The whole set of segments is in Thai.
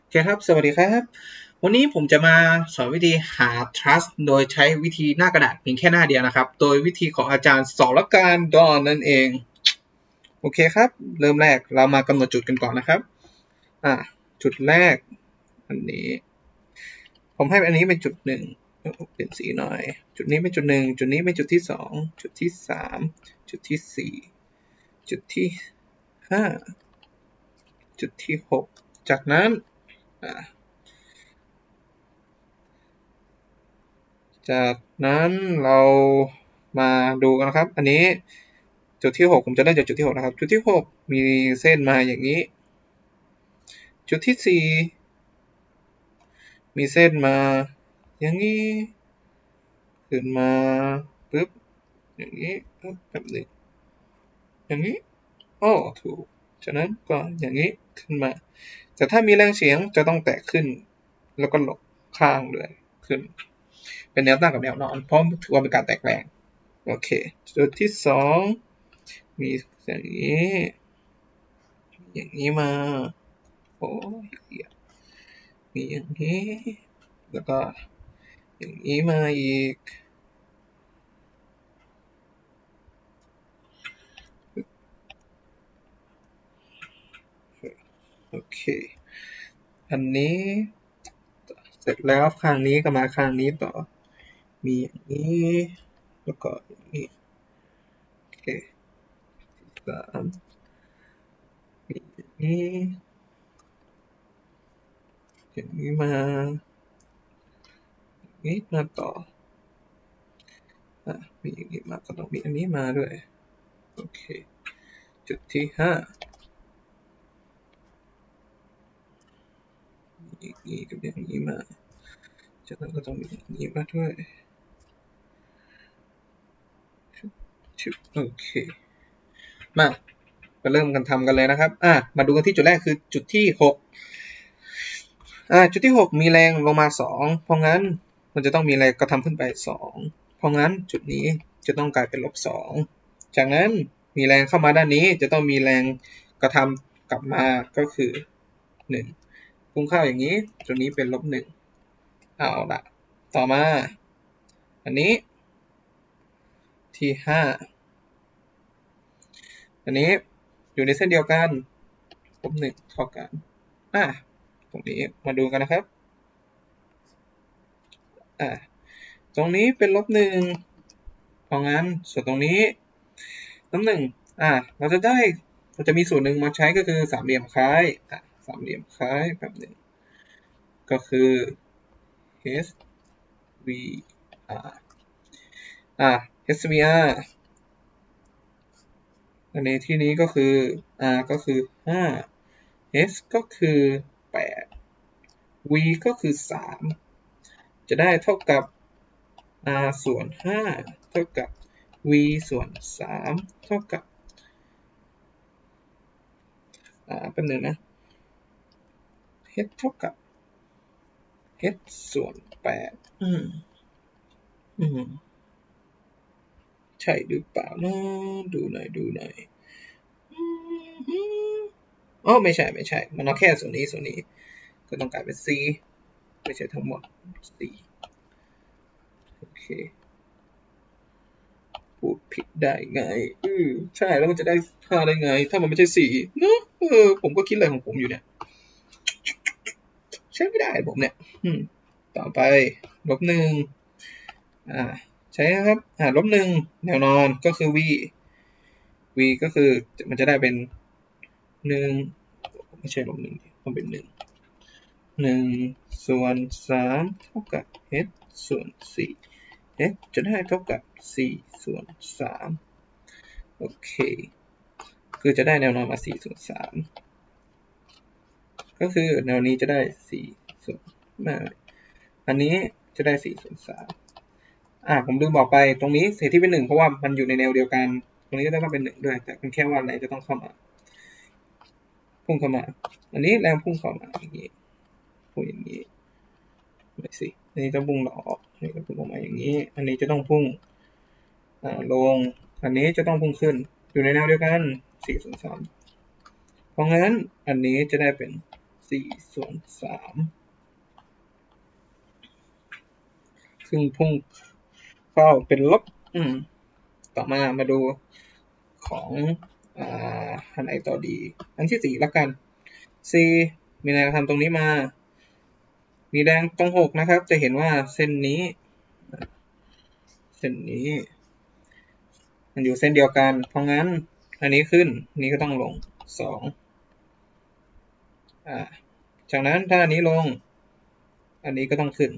โอเคครับ สวัสดีครับ วันนี้ผมจะมาสอนวิธีหา trust โดยใช้วิธีหน้ากระดาษเพียงแค่หน้าเดียวนะครับ โดยวิธีของอาจารย์สรการดอนนั่นเอง โอเคครับ เริ่มแรกเรามากำหนดจุดกันก่อนนะครับ อ่าจุดแรก อันนี้ ผมให้อันนี้เป็นจุดหนึ่งเปลี่ยนสีหน่อย จุดนี้เป็นจุดหนึ่งจุดนี้เป็นจุดที่สองจุดที่สามจุดที่สี่จุดที่ห้าจุดที่หกจากนั้น จากนั้นเรามาดูกันนะครับ อันนี้จุดที่หกผมจะได้จากจุดที่หกนะครับ จุดที่หกมีเส้นมาอย่างนี้ จุดที่สี่มีเส้นมาอย่างนี้ขึ้นมาปึ๊บอย่างนี้ปึ๊บแบบหนึ่งอย่างนี้โอ้ถูก ฉะนั้นก็อย่างนี้ขึ้นมา แต่ถ้ามีแรงเฉียงจะต้องแตกขึ้น แล้วก็หลบข้างเลยขึ้น เป็นแนวตั้งกับแนวนอน เพราะถือว่าเป็นการแตกแรง โอเค จุดที่สองมีอย่างนี้ อย่างนี้มา โอ้ยมีอย่างนี้ แล้วก็อย่างนี้มาอีกโอเค อันนี้ เสร็จแล้วข้างนี้ก็มาข้างนี้ต่อ มีอย่างนี้แล้วก็อย่างนี้โอเคสามมีอย่างนี้อย่างนี้มาอย่างนี้มาต่ออะมีอย่างนี้มาก็ต้องมีอันนี้มาด้วย โอเค จุดที่ห้า อย่างนี้กับอย่างนี้มา จากนั้นก็ต้องมีอย่างนี้มาด้วยชุบโอเค มามาเริ่มกันทำกันเลยนะครับ อะ มาดูกันที่จุดแรกคือจุดที่หกอ่า จุดที่หกมีแรงลงมาสองเพราะงั้นมันจะต้องมีแรงกระทำขึ้นไปสองเพราะงั้นจุดนี้จะต้องกลายเป็นลบสองจากนั้นมีแรงเข้ามาด้านนี้จะต้องมีแรงกระทำกลับมาก็คือหนึ่ง พุ่งเข้าอย่างนี้จุดนี้เป็นลบหนึ่งเอาละต่อมา อันนี้ ที่ห้าอันนี้อยู่ในเส้นเดียวกันลบหนึ่งเท่ากันอะตรงนี้มาดูกันนะครับอะตรงนี้เป็นลบหนึ่งเพราะงั้นส่วนตรงนี้ลบหนึ่งอะเราจะได้เราจะมีส่วนหนึ่งมาใช้ก็คือสามเหลี่ยมคล้ายอะามเหลี่ยมคล้ายแบบหนึ่ง ก็คือ H V R อะ HVR อันที่นี้ก็คือ R ก็คือ 5 S ก็คือ 8 V ก็คือ 3 จะได้เท่ากับ R ส่วน 5 เท่ากับ V ส่วน 3 เท่ากับ อ่าเป็นหนึ่งนะ H เท่ากับ H ส่วน8อืม อืม ใช่หรือเปล่านะดูหน่อยดูหน่อยอ๋อไม่ใช่ไม่ใช่ มันเอาแค่ส่วนนี้ส่วนนี้ ก็ต้องกลายเป็น C ไม่ใช่ทั้งหมด C โอเค พูดผิดได้ไง อือใช่แล้วมันจะได้ค่าได้ไง ถ้ามันไม่ใช่สี่เนอะเออ ผมก็คิดอะไรของผมอยู่เนี่ย ใช้ไม่ได้ผมเนี่ยต่อไปลบหนึ่งอ่าใช้ครับอ่าลบหนึ่งแนวนอนก็คือ v v ก็คือมันจะได้เป็นหนึ่งไม่ใช่ลบหนึ่งต้องเป็นหนึ่งหนึ่งส่วนสามเท่ากับ h ส่วนสี่ h จะได้เท่ากับสี่ส่วนสามโอเค คือจะได้แนวนอนมาสี่ส่วนสาม ก็คือแนวนี้จะได้สี่ส่วนไม่อันนี้จะได้สี่ส่วนสามอ่าผมลืมบอกไปตรงนี้เศษที่เป็นหนึ่งเพราะว่ามันอยู่ในแนวเดียวกัน ตรงนี้ก็ต้องเป็นหนึ่งด้วย แต่เป็นแค่ว่าอะไรจะต้องเข้ามา พุ่งเข้ามา อันนี้แรงพุ่งเข้ามาอย่างนี้พุ่งอย่างนี้ไม่สิอันนี้จะพุ่งออกอันนี้จะพุ่งออกมาอย่างนี้ อันนี้จะต้องพุ่งอ่าลง อันนี้จะต้องพุ่งขึ้น อยู่ในแนวเดียวกันสี่ส่วนสามเพราะงั้นอันนี้จะได้เป็น สี่ส่วนสามซึ่งพุ่งเข้าเป็นลบอืมต่อมามาดูของอ่าอันไหนต่อดี อันที่สี่ละกัน c มีแรงกระทำตรงนี้มา มีแรงตรงหกนะครับ จะเห็นว่าเส้นนี้ เส้นนี้ มันอยู่เส้นเดียวกัน เพราะงั้น อันนี้ขึ้นอันนี้ก็ต้องลงสอง อ่า จากนั้นถ้าอันนี้ลง อันนี้ก็ต้องขึ้น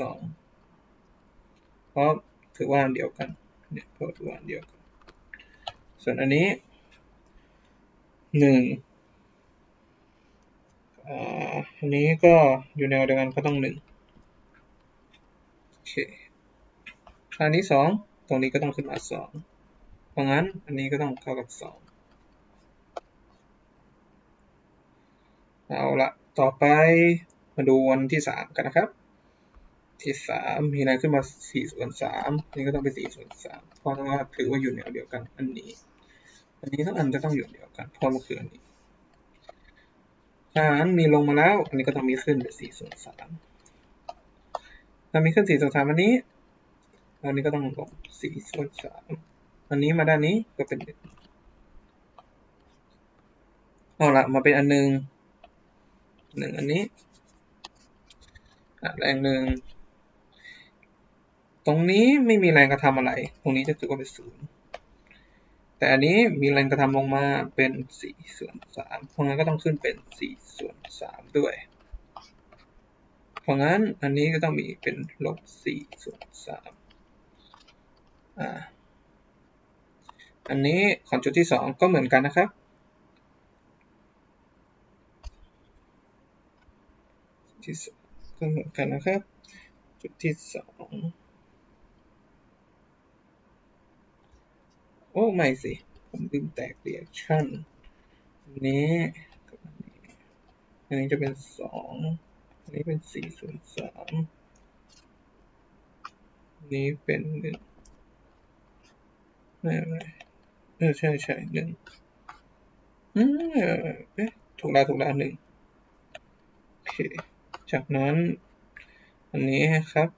สองเพราะถือว่าอันเดียวกันเนี่ยเพราะถือว่าอันเดียวกัน ส่วนอันนี้หนึ่งอันนี้ก็อยู่แนวเดียวกันก็ต้องหนึ่งโอเคอันนี้สองตรงนี้ก็ต้องขึ้นมาสองเพราะงั้นอันนี้ก็ต้องเท่ากับสอง เอาละต่อไปมาดูวันที่สามกันนะครับ ที่สามมีอะไรขึ้นมาสี่ส่วนสามนี่ก็ต้องเป็นสี่ส่วนสามเพราะว่าถือว่าอยู่แนวเดียวกัน อันนี้ อันนี้ทั้งอันจะต้องอยู่เดียวกันเพราะมันคืออันนี้ถ้าอันมีลงมาแล้ว อันนี้ก็ต้องมีขึ้นเป็นสี่ส่วนสามถ้ามีขึ้นสี่ส่วนสามอันนี้ อันนี้ก็ต้องลงสี่ส่วนสามอันนี้มาด้านนี้ก็เป็นเอาละมาเป็นอันหนึ่ง หนึ่งอันนี้แรงหนึ่งตรงนี้ไม่มีแรงกระทำอะไร ตรงนี้จะถือว่าเป็นศูนย์แต่อันนี้มีแรงกระทำลงมาเป็นสี่ส่วนสามเพราะงั้นก็ต้องขึ้นเป็นสี่ส่วนสามด้วย เพราะงั้นอันนี้ก็ต้องมีเป็นลบสี่ส่วนสามอ่าอันนี้ของจุดที่สองก็เหมือนกันนะครับ ที่สก็เหมือนกันนะครับ จุดที่สองโอ้ ไม่สิ ผมลืมแตกเรียกชั่นนี้กับอันนี้อันนี้จะเป็นสองอันนี้เป็นสี่ส่วนสามอันนี้เป็นหนึ่งไม่ไม่เออใช่ใช่หนึ่งอืมเอ๊ะถูกแล้วถูกแล้วหนึ่งโอเค จากนั้นอันนี้ครับ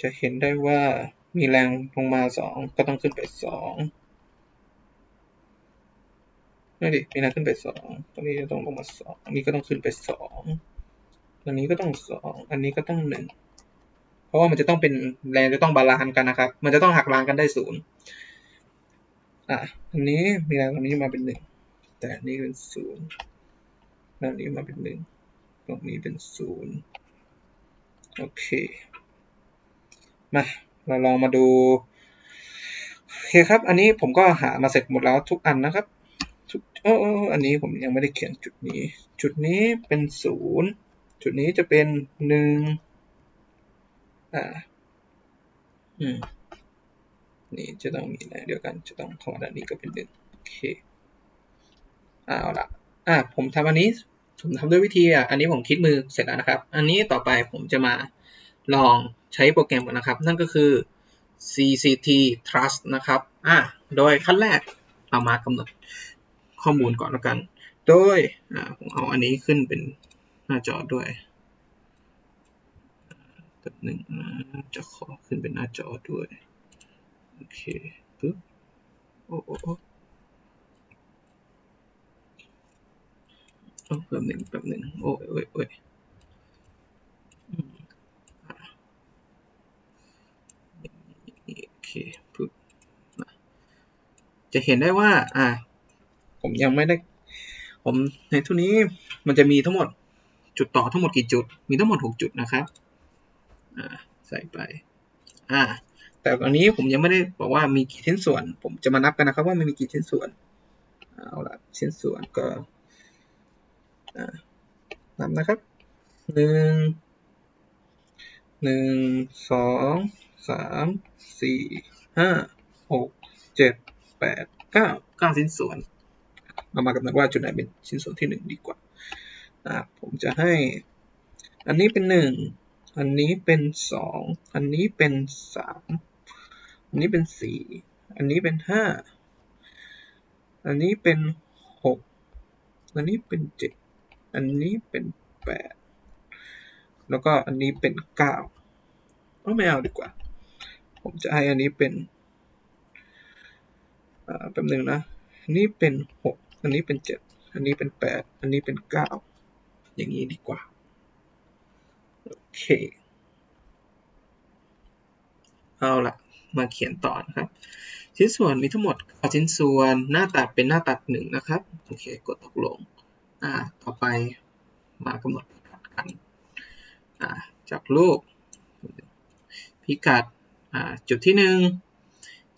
จะเห็นได้ว่ามีแรงลงมาสองก็ต้องขึ้นไปสองนี่ดิมีแรงขึ้นไปสองตรงนี้จะต้องลงมาสองอันนี้ก็ต้องขึ้นไปสองอันนี้ก็ต้องสองอันนี้ก็ต้องหนึ่งเพราะว่ามันจะต้องเป็นแรงจะต้องบาลานซ์กันนะครับ มันจะต้องหักล้างกันได้ศูนย์อะอันนี้มีแรงตรงนี้มาเป็นหนึ่งแต่อันนี้เป็นศูนย์ ตรงนี้มาเป็นหนึ่งตรงนี้เป็นศูนย์โอเค มา เราลองมาดูโอเคครับ อันนี้ผมก็หามาเสร็จหมดแล้วทุกอันนะครับทุกเอออันนี้ผมยังไม่ได้เขียนจุดนี้ จุดนี้เป็นศูนย์จุดนี้จะเป็นหนึ่งอ่าอืมนี่จะต้องมีแรเดียวกันจะต้องเข้ามาด้านนี้ก็เป็นหนึ่งโอเคเอาละ อ่าผมทำอันนี้ผมทำด้วยวิธีอะอันนี้ผมคิดมือเสร็จแล้วนะครับ อันนี้ต่อไปผมจะมาลองใช้โปรแกรมกันนะครับ นั่นก็คือ CCT Trust นะครับอ่าโดยขั้นแรกเรามากำหนดข้อมูลก่อนแล้วกัน โดยอ่าผมเอาอันนี้ขึ้นเป็นหน้าจอด้วยแบบหนึ่งจะขอขึ้นเป็นหน้าจอด้วย โอเคปึ๊บโอ้โอ้โอ้ แบบหนึ่งแบบหนึ่งโอ้ยโอ้ยโอ้ยโอเคปึ๊บจะเห็นได้ว่า อ่า ผมยังไม่ได้ ผมในทุกนี้มันจะมีทั้งหมดจุดต่อทั้งหมดกี่จุด มีทั้งหมดหกจุดนะครับ อ่า ใส่ไป อ่า แต่อันนี้ผมยังไม่ได้บอกว่ามีกี่ชิ้นส่วน ผมจะมานับกันนะครับว่ามันมีกี่ชิ้นส่วน เอาละชิ้นส่วนก็ นับนะครับหนึ่งหนึ่งสองสามสี่ห้าหกเจ็ดแปดเก้าเก้าชิ้นส่วน เรามากำหนดว่าจุดไหนเป็นชิ้นส่วนที่หนึ่งดีกว่าอ่าผมจะให้ อันนี้เป็นหนึ่งอันนี้เป็นสองอันนี้เป็นสามอันนี้เป็นสี่อันนี้เป็นห้าอันนี้เป็นหกอันนี้เป็นเจ็ด อันนี้เป็นแปดแล้วก็อันนี้เป็นเก้าก็ไม่เอาดีกว่า ผมจะให้อันนี้เป็นอ่าแป๊บนึงนะอันนี้เป็นหกอันนี้เป็นเจ็ดอันนี้เป็นแปดอันนี้เป็นเก้าอย่างนี้ดีกว่า โอเค เอาละมาเขียนต่อนะครับ ชิ้นส่วนมีทั้งหมดชิ้นส่วนหน้าตัดเป็นหน้าตัดหนึ่งนะครับ โอเค กดตกลง อ่าต่อไปมากำหนดพิกัดกันอ่าจากรูปพิกัดอ่าจุดที่หนึ่ง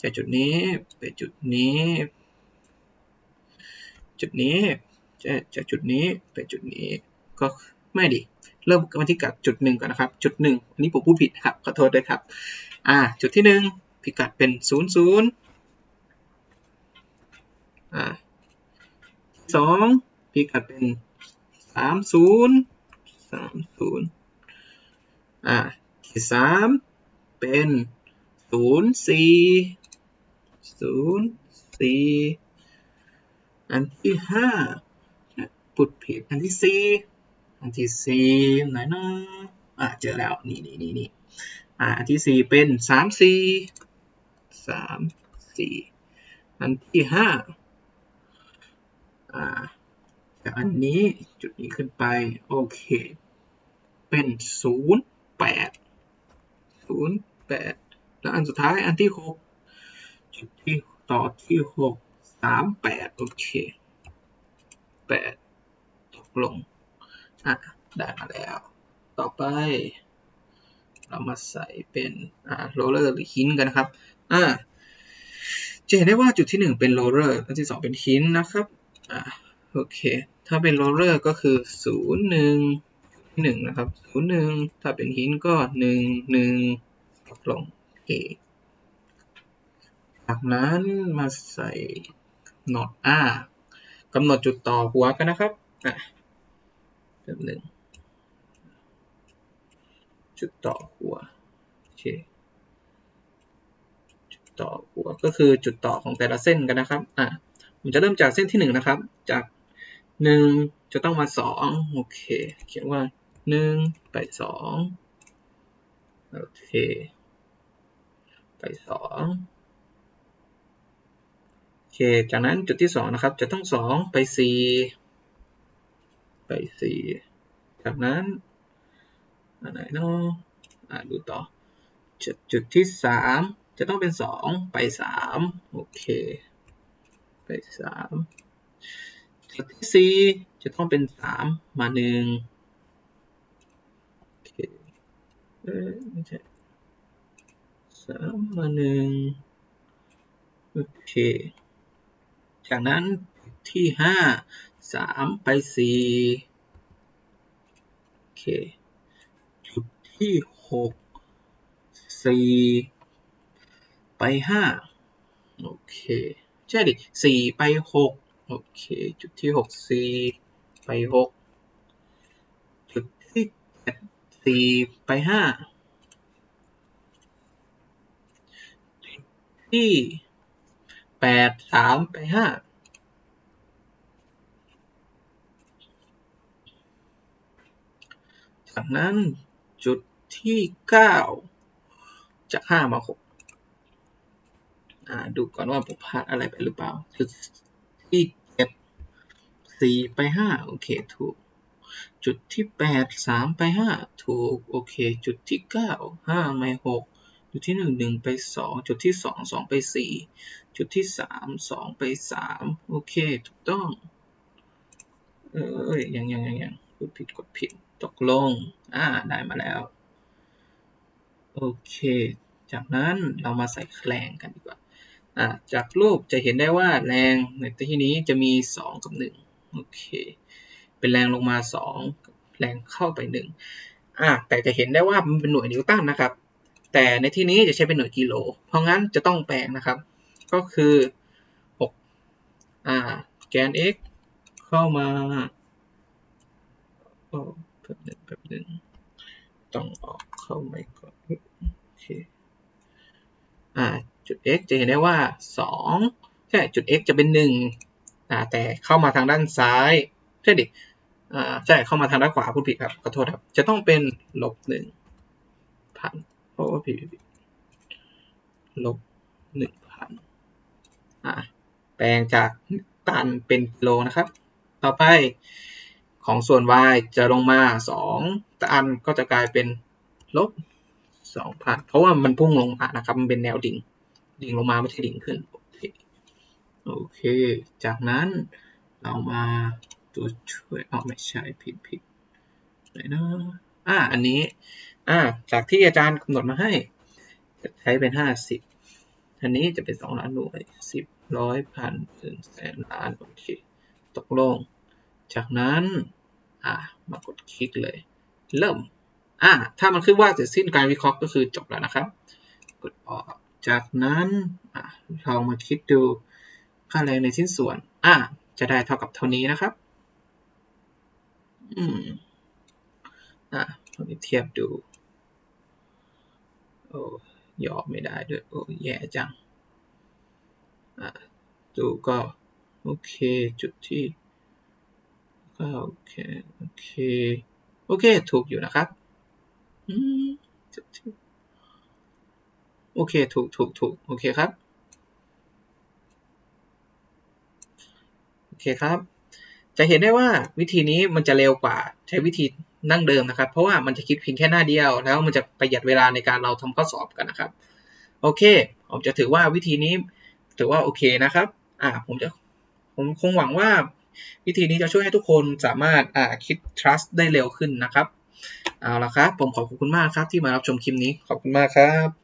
จากจุดนี้ไปจุดนี้ จุดนี้จะจากจุดนี้ไปจุดนี้ก็ไม่ดีเริ่มกันที่กัดจุดหนึ่งก่อนนะครับ จุดหนึ่งอันนี้ผมพูดผิดครับขอโทษด้วยครับอ่าจุดที่หนึ่งพิกัดเป็นศูนย์ศูนย์อ่าสอง พิกัดเป็นสามศูนย์สามศูนย์อ่าที่สามเป็นศูนย์สี่ศูนย์สี่อันที่ห้าปุดผิดอันที่สี่อันที่สี่ไหนนะอ่าเจอแล้วนี่นี่นี่นี่อ่าอันที่สี่เป็นสามสี่สามสี่อันที่ห้าอ่า จากอันนี้จุดนี้ขึ้นไป โอเค เป็นศูนย์แปดศูนย์แปดแล้วอันสุดท้ายอันที่หกจุดที่ต่อที่หกสามแปดโอเคแปดตกลง อะ ได้มาแล้ว ต่อไป เรามาใส่เป็นอ่าโรลเลอร์หรือหินกันนะครับ อ่าจะเห็นได้ว่าจุดที่หนึ่งเป็นโรลเลอร์จุดที่สองเป็นหินนะครับ อ่า โอเค ถ้าเป็นโรลเลอร์ก็คือศูนย์หนึ่งหนึ่งนะครับศูนย์หนึ่งถ้าเป็นหินก็หนึ่งหนึ่งตกลงโอเคจากนั้นมาใส่หนอดอ่ากำหนดจุดต่อหัวกันนะครับอะแบบหนึ่งจุดต่อหัวโอเคจุดต่อหัวก็คือจุดต่อของแต่ละเส้นกันนะครับอะผมจะเริ่มจากเส้นที่หนึ่งนะครับ จาก หนึ่งจะต้องมาสองโอเค เขียนว่าหนึ่งไปสองโอเค ไปสองโอเค จากนั้นจุดที่สองนะครับ จะต้องสองไปสี่ไปสี่จากนั้นอันไหนเนาะอ่าดูต่อ จุดจุดที่สามจะต้องเป็นสองไปสามโอเค ไปสาม จุดที่สี่จะต้องเป็นสามมาหนึ่งโอเคเออไม่ใช่สามมาหนึ่งโอเค จากนั้นที่ห้าสามไปสี่โอเค จุดที่หกสี่ไปห้าโอเค ใช่ดิสี่ไปหก โอเค จุดที่หกสี่ไปหกจุดที่เจ็ดสี่ไปห้าจุดที่แปดสามไปห้าจากนั้นจุดที่เก้าจากห้ามาหกอ่าดูก่อนว่าผมพลาดอะไรไปหรือเปล่า จุดที่ สี่ไปห้าโอเคถูก จุดที่แปดสามไปห้าถูกโอเค จุดที่เก้าห้าไปหกจุดที่หนึ่งหนึ่งไปสองจุดที่สองสองไปสี่จุดที่สามสองไปสามโอเคถูกต้อง เอ้ยยังยังยังยังกดผิดกดผิดตกลงอ่าได้มาแล้ว โอเค จากนั้นเรามาใส่แรงกันดีกว่าอ่าจากรูปจะเห็นได้ว่าแรงในที่นี้จะมี 2 กับ 1 โอเคเป็นแรงลงมา 2 แรงเข้าไป1อ่าแต่จะเห็นได้ว่ามันเป็นหน่วยนิวตันนะครับ แต่ในที่นี้จะใช้เป็นหน่วยกิโล เพราะงั้นจะต้องแปลงนะครับ ก็คือ6อ่าแกน x เข้ามาโอ้แป๊บหนึ่งแป๊บหนึ่งต้องออกเข้าไม่ก่อนโอเคอ่าจุด x จะเห็นได้ว่า 2 ใช่ จุด x จะเป็น1อ่า แต่เข้ามาทางด้านซ้ายใช่ดิใช่เข้ามาทางด้านขวาพูดผิดครับขอโทษครับ จะต้องเป็นลบหนึ่งพันเพราะว่าผิดผิดลบหนึ่งพันอ่าแปลงจากตันเป็นกิโลนะครับ ต่อไปของส่วน y จะลงมาสองตันก็จะกลายเป็นลบสองพันเพราะว่ามันพุ่งลงมานะครับ มันเป็นแนวดิ่ง ดิ่งลงมาไม่ใช่ดิ่งขึ้น โอเค จากนั้นเรามาตัวช่วยเอาไม่ใช่ผิดผิดไหนนะอ่าอันนี้อ่าจากที่อาจารย์กำหนดมาให้ จะใช้เป็นห้าสิบอันนี้จะเป็นสองล้านหน่วยสิบร้อยพันถึงแสนล้านโอเคตกลง จากนั้นอ่ามากดคลิกเลย เริ่มอ่าถ้ามันขึ้นว่าเสร็จสิ้นการวิเคราะห์ก็คือจบแล้วนะครับ กดออกจากนั้นอ่าลองมาคิดดู ค่าแรงในชิ้นส่วน อ่าจะได้เท่ากับเท่านี้นะครับ อืม อ่าลองเทียบดู โอ้ยอมไม่ได้ด้วย โอ้แย่จัง อ่าดูก็ โอเค จุดที่ก็โอเค โอเค โอเค ถูกอยู่นะครับ อืม จุดที่ โอเค ถูก ถูก ถูก โอเคครับ โอ เคครับ จะเห็นได้ว่าวิธีนี้มันจะเร็วกว่าใช้วิธีนั่งเดิมนะครับ เพราะว่ามันจะคิดเพียงแค่หน้าเดียว แล้วมันจะประหยัดเวลาในการเราทำข้อสอบกันนะครับ โอเค ผมจะถือว่าวิธีนี้ถือว่าโอเคนะครับ อ่า ผมจะ ผมคงหวังว่าวิธีนี้จะช่วยให้ทุกคนสามารถอ่าคิด trust ได้เร็วขึ้นนะครับ เอาละครับ ผมขอบคุณมากครับที่มารับชมคลิปนี้ ขอบคุณมากครับ